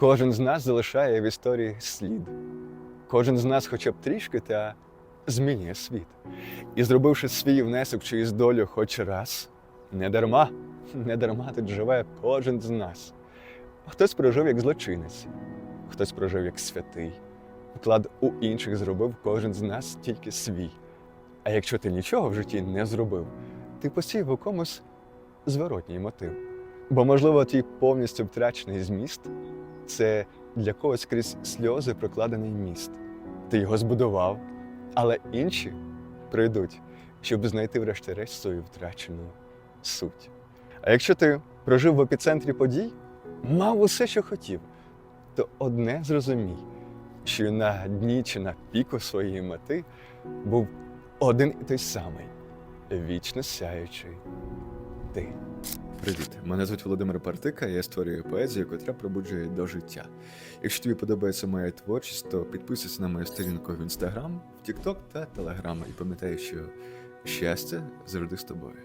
Кожен з нас залишає в історії слід. Кожен з нас хоча б трішки та змінює світ. І зробивши свій внесок в чиюсь долю хоч раз, не дарма, не дарма тут живе кожен з нас. Хтось прожив як злочинець, хтось прожив як святий. Вклад у інших зробив кожен з нас тільки свій. А якщо ти нічого в житті не зробив, ти посів у комусь зворотній мотив. Бо, можливо, твій повністю втрачений зміст це для когось крізь сльози прокладений міст. Ти його збудував, але інші прийдуть, щоб знайти врешті-решт свою втрачену суть. А якщо ти прожив в епіцентрі подій, мав усе, що хотів, то одне зрозумій, що на дні чи на піку своєї мети був один і той самий вічно сяючий ти. Привіт, мене звуть Володимир Партика, я створюю поезію, котра пробуджує до життя. Якщо тобі подобається моя творчість, то підписуйся на мою сторінку в інстаграм, в Тікток та Телеграм. І пам'ятай, що щастя завжди з тобою.